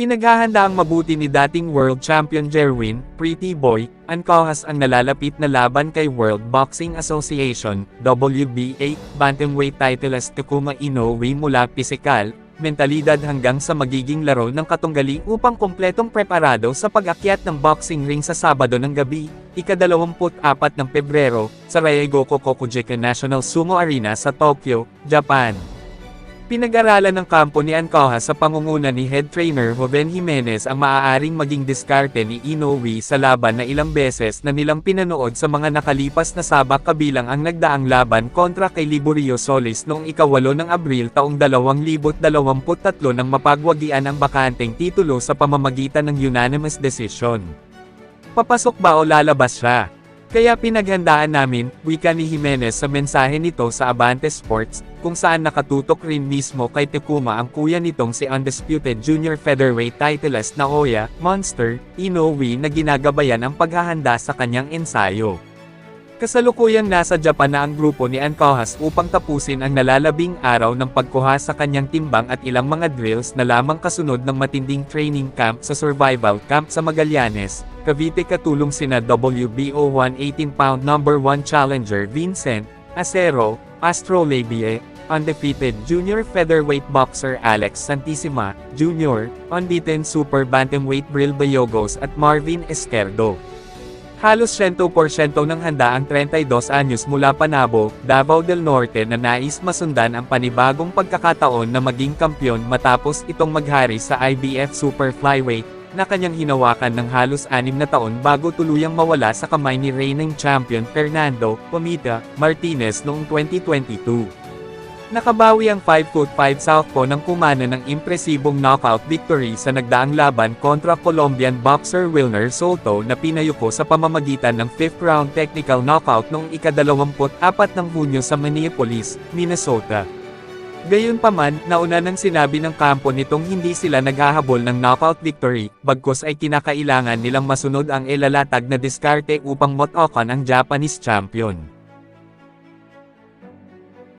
Pinaghahanda ang mabuti ni dating world champion Jerwin, Pretty Boy, Ancojas ang nalalapit na laban kay World Boxing Association, WBA, bantamweight titleist Takuma Inoue mula pisikal, mentalidad hanggang sa magiging laro ng katunggali upang kompletong preparado sa pag-akyat ng boxing ring sa Sabado ng gabi, ika-24 ng Pebrero, sa Ryogoku Kokujika National Sumo Arena sa Tokyo, Japan. Pinag-aralan ng kampo ni Ancoja sa pangunguna ni head trainer Joven Jimenez ang maaaring maging diskarte ni Inoue sa laban na ilang beses na nilang pinanood sa mga nakalipas na sabak kabilang ang nagdaang laban kontra kay Liborio Solis noong ikawalo ng Abril taong 2023 nang mapagwagian ang bakanteng titulo sa pamamagitan ng unanimous decision. Papasok ba o lalabas siya? Kaya pinaghandaan namin, wika ni Jimenez sa mensahe nito sa Abante Sports, kung saan nakatutok rin mismo kay Tekuma ang kuya nitong si Undisputed Junior Featherweight titleist na Oya, Monster, Inoue na ginagabayan ang paghahanda sa kanyang ensayo. Kasalukuyang nasa Japan na ang grupo ni Ancojas upang tapusin ang nalalabing araw ng pagkuha sa kanyang timbang at ilang mga drills na lamang kasunod ng matinding training camp sa survival camp sa Magallanes, Cavite katulong sina WBO 118-pound number 1 challenger Vincent Acero, Astro undefeated junior featherweight boxer Alex Santissima, Jr., unbeaten super bantamweight Bril Bayogos at Marvin Esquerdo. Halos 100% ng handa ang 32 anyos mula Panabo, Davao del Norte na nais masundan ang panibagong pagkakataon na maging kampyon matapos itong maghari sa IBF Super Flyweight, na kanyang hinawakan ng halos anim na taon bago tuluyang mawala sa kamay ni reigning champion Fernando Pomita Martinez noong 2022. Nakabawi ang 5'5 southpaw ng kumana ng impresibong knockout victory sa nagdaang laban kontra Colombian boxer Wilner Soto na pinayuko sa pamamagitan ng 5th round technical knockout noong ika-24 ng Hunyo sa Minneapolis, Minnesota. Gayunpaman, nauna nang sinabi ng kampo nitong hindi sila naghahabol ng knockout victory, bagkus ay kinakailangan nilang masunod ang ilalatag na diskarte upang motokan ang Japanese champion.